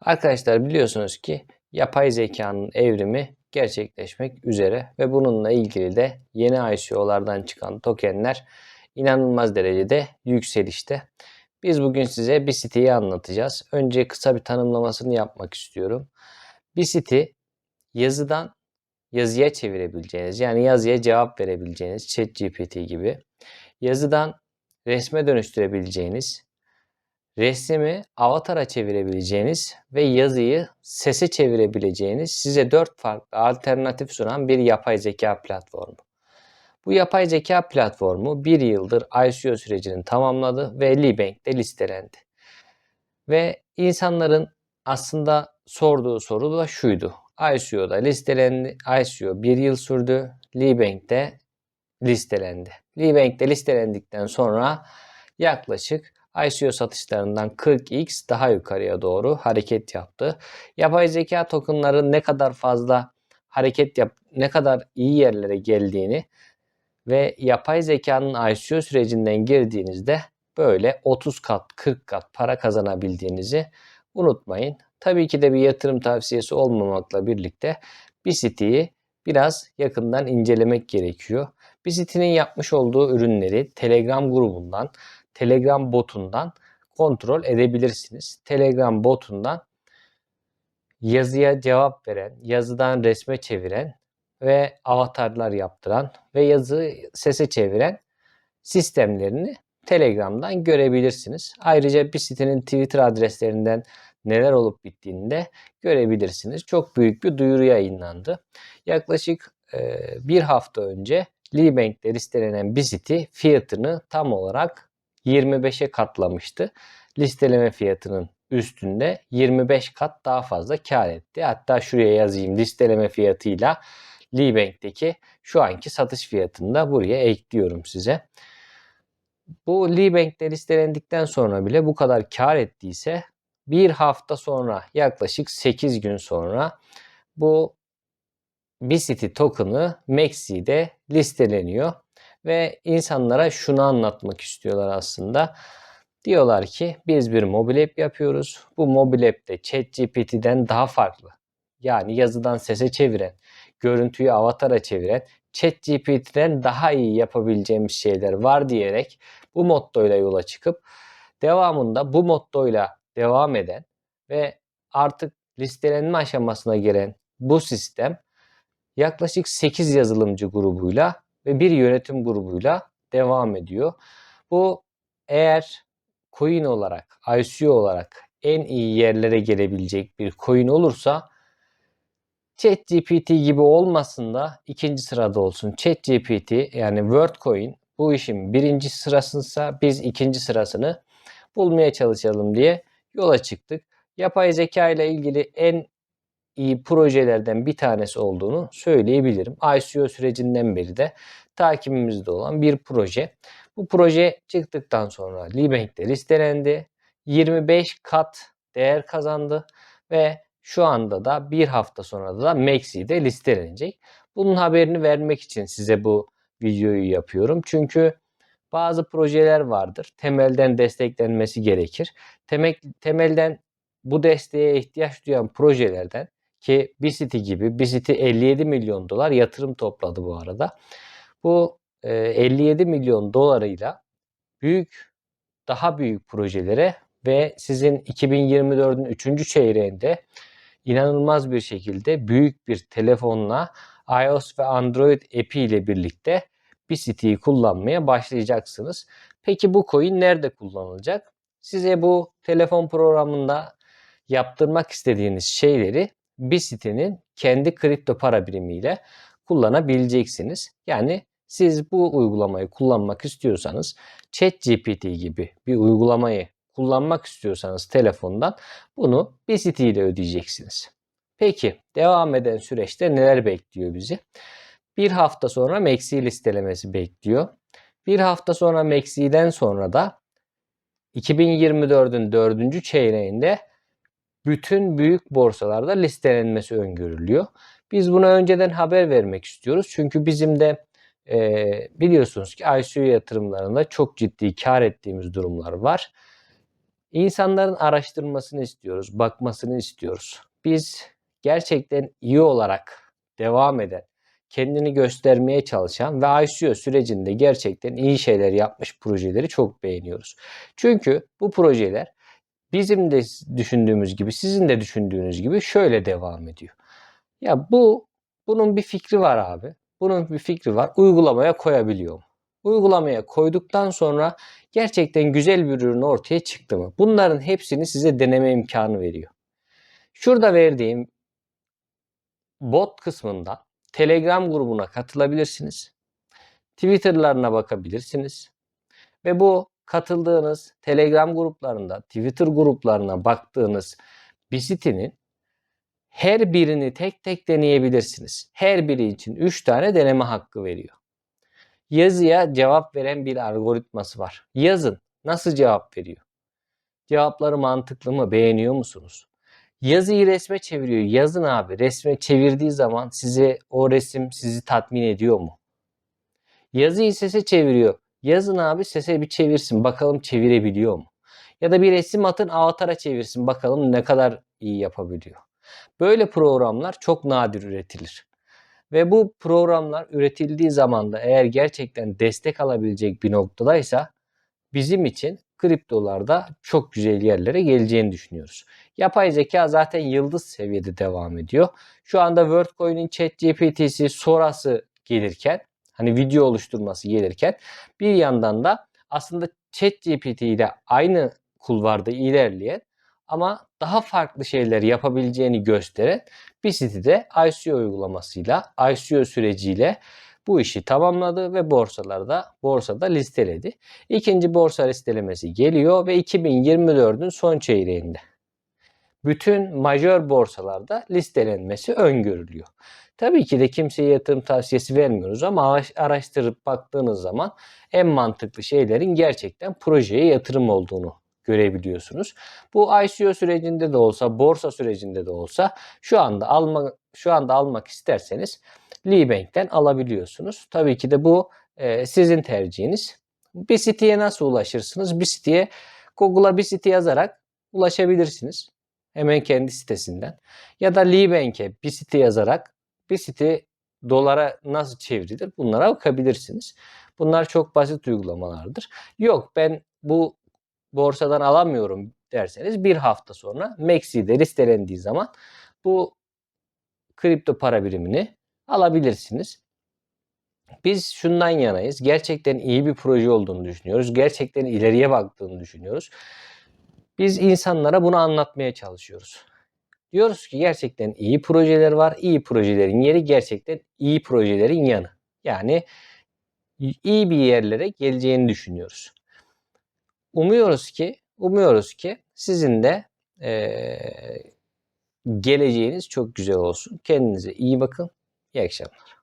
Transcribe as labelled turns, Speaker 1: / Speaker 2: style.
Speaker 1: Arkadaşlar biliyorsunuz ki yapay zekanın evrimi gerçekleşmek üzere ve bununla ilgili de yeni ICO'lardan çıkan tokenler inanılmaz derecede yükselişte. Biz bugün size bir siteyi anlatacağız. Önce kısa bir tanımlamasını yapmak istiyorum. Bir site yazıdan yazıya çevirebileceğiniz yani yazıya cevap verebileceğiniz ChatGPT gibi yazıdan resme dönüştürebileceğiniz resmi avatara çevirebileceğiniz ve yazıyı sese çevirebileceğiniz size dört farklı alternatif sunan bir yapay zeka platformu. Bu yapay zeka platformu bir yıldır ICO sürecini tamamladı ve Libank'te listelendi. Ve insanların aslında sorduğu soru da şuydu. ICO'da listelendi. ICO bir yıl sürdü. Libank'te listelendi. Libank'te listelendikten sonra yaklaşık ICO satışlarından 40x daha yukarıya doğru hareket yaptı. Yapay zeka tokenların ne kadar fazla hareket yap, ne kadar iyi yerlere geldiğini ve yapay zekanın ICO sürecinden girdiğinizde böyle 30 kat, 40 kat para kazanabildiğinizi unutmayın. Tabii ki de bir yatırım tavsiyesi olmamakla birlikte bir siteyi biraz yakından incelemek gerekiyor. Bir sitenin yapmış olduğu ürünleri Telegram grubundan Telegram botundan kontrol edebilirsiniz. Telegram botundan yazıya cevap veren, yazıdan resme çeviren ve avatarlar yaptıran ve yazı sese çeviren sistemlerini Telegram'dan görebilirsiniz. Ayrıca bir sitenin Twitter adreslerinden neler olup bittiğini de görebilirsiniz. Çok büyük bir duyuru yayınlandı. Yaklaşık e, bir hafta önce Libank'te listelenen bir site fiyatını tam olarak 25'e katlamıştı. Listeleme fiyatının üstünde 25 kat daha fazla kar etti. Hatta şuraya yazayım listeleme fiyatıyla Libank'teki şu anki satış fiyatını da buraya ekliyorum size. Bu Libank'te listelendikten sonra bile bu kadar kar ettiyse bir hafta sonra yaklaşık 8 gün sonra bu BCT token'ı Maxi'de listeleniyor ve insanlara şunu anlatmak istiyorlar aslında. Diyorlar ki biz bir mobil app yapıyoruz. Bu mobil app'te ChatGPT'den daha farklı. Yani yazıdan sese çeviren, görüntüyü avatara çeviren, ChatGPT'den daha iyi yapabileceğimiz şeyler var diyerek bu mottoyla yola çıkıp devamında bu mottoyla devam eden ve artık listelenme aşamasına gelen bu sistem yaklaşık 8 yazılımcı grubuyla ve bir yönetim grubuyla devam ediyor. Bu eğer coin olarak, ICO olarak en iyi yerlere gelebilecek bir coin olursa ChatGPT gibi olmasın da ikinci sırada olsun. ChatGPT yani WorldCoin bu işin birinci sırasınsa biz ikinci sırasını bulmaya çalışalım diye yola çıktık. Yapay zeka ile ilgili en iyi projelerden bir tanesi olduğunu söyleyebilirim. ICO sürecinden beri de takibimizde olan bir proje. Bu proje çıktıktan sonra Libank'te listelendi. 25 kat değer kazandı ve şu anda da bir hafta sonra da Maxi'de listelenecek. Bunun haberini vermek için size bu videoyu yapıyorum. Çünkü bazı projeler vardır. Temelden desteklenmesi gerekir. Temel, temelden bu desteğe ihtiyaç duyan projelerden ki Bicity gibi Bicity 57 milyon dolar yatırım topladı bu arada. Bu e, 57 milyon dolarıyla büyük daha büyük projelere ve sizin 2024'ün 3. çeyreğinde inanılmaz bir şekilde büyük bir telefonla iOS ve Android app'i ile birlikte Bicity'yi kullanmaya başlayacaksınız. Peki bu coin nerede kullanılacak? Size bu telefon programında yaptırmak istediğiniz şeyleri bir sitenin kendi kripto para birimiyle kullanabileceksiniz. Yani siz bu uygulamayı kullanmak istiyorsanız ChatGPT gibi bir uygulamayı kullanmak istiyorsanız telefondan bunu bir site ile ödeyeceksiniz. Peki devam eden süreçte neler bekliyor bizi? Bir hafta sonra Maxi listelemesi bekliyor. Bir hafta sonra Maxi'den sonra da 2024'ün 4. çeyreğinde bütün büyük borsalarda listelenmesi öngörülüyor. Biz buna önceden haber vermek istiyoruz. Çünkü bizim de e, biliyorsunuz ki ICO yatırımlarında çok ciddi kar ettiğimiz durumlar var. İnsanların araştırmasını istiyoruz, bakmasını istiyoruz. Biz gerçekten iyi olarak devam eden, kendini göstermeye çalışan ve ICO sürecinde gerçekten iyi şeyler yapmış projeleri çok beğeniyoruz. Çünkü bu projeler bizim de düşündüğümüz gibi, sizin de düşündüğünüz gibi şöyle devam ediyor. Ya bu bunun bir fikri var abi. Bunun bir fikri var. Uygulamaya koyabiliyor mu? Uygulamaya koyduktan sonra gerçekten güzel bir ürün ortaya çıktı mı? Bunların hepsini size deneme imkanı veriyor. Şurada verdiğim bot kısmında Telegram grubuna katılabilirsiniz. Twitter'larına bakabilirsiniz. Ve bu katıldığınız Telegram gruplarında, Twitter gruplarına baktığınız bir sitenin her birini tek tek deneyebilirsiniz. Her biri için 3 tane deneme hakkı veriyor. Yazıya cevap veren bir algoritması var. Yazın. Nasıl cevap veriyor? Cevapları mantıklı mı? Beğeniyor musunuz? Yazıyı resme çeviriyor. Yazın abi. Resme çevirdiği zaman size o resim sizi tatmin ediyor mu? Yazıyı sese çeviriyor. Yazın abi sese bir çevirsin. Bakalım çevirebiliyor mu? Ya da bir resim atın avatara çevirsin. Bakalım ne kadar iyi yapabiliyor. Böyle programlar çok nadir üretilir. Ve bu programlar üretildiği zaman da eğer gerçekten destek alabilecek bir noktadaysa bizim için kriptolarda çok güzel yerlere geleceğini düşünüyoruz. Yapay zeka zaten yıldız seviyede devam ediyor. Şu anda WorldCoin'in ChatGPT'si, Sora'sı gelirken hani video oluşturması gelirken bir yandan da aslında ChatGPT ile aynı kulvarda ilerleyen ama daha farklı şeyler yapabileceğini gösteren bir sitede ICO uygulamasıyla, ICO süreciyle bu işi tamamladı ve borsalarda borsada listeledi. İkinci borsa listelemesi geliyor ve 2024'ün son çeyreğinde. Bütün majör borsalarda listelenmesi öngörülüyor. Tabii ki de kimseye yatırım tavsiyesi vermiyoruz ama araştırıp baktığınız zaman en mantıklı şeylerin gerçekten projeye yatırım olduğunu görebiliyorsunuz. Bu ICO sürecinde de olsa, borsa sürecinde de olsa şu anda alma şu anda almak isterseniz Lee Bank'ten alabiliyorsunuz. Tabii ki de bu e, sizin tercihiniz. Bir siteye nasıl ulaşırsınız? Bir siteye Google'a bir site yazarak ulaşabilirsiniz. Hemen kendi sitesinden. Ya da Lee Bank'e bir site yazarak bir site dolara nasıl çevrilir? Bunlara bakabilirsiniz. Bunlar çok basit uygulamalardır. Yok ben bu borsadan alamıyorum derseniz bir hafta sonra Maxi'de listelendiği zaman bu kripto para birimini alabilirsiniz. Biz şundan yanayız. Gerçekten iyi bir proje olduğunu düşünüyoruz. Gerçekten ileriye baktığını düşünüyoruz. Biz insanlara bunu anlatmaya çalışıyoruz. Diyoruz ki gerçekten iyi projeler var. İyi projelerin yeri gerçekten iyi projelerin yanı. Yani iyi bir yerlere geleceğini düşünüyoruz. Umuyoruz ki, umuyoruz ki sizin de e, geleceğiniz çok güzel olsun. Kendinize iyi bakın. İyi akşamlar.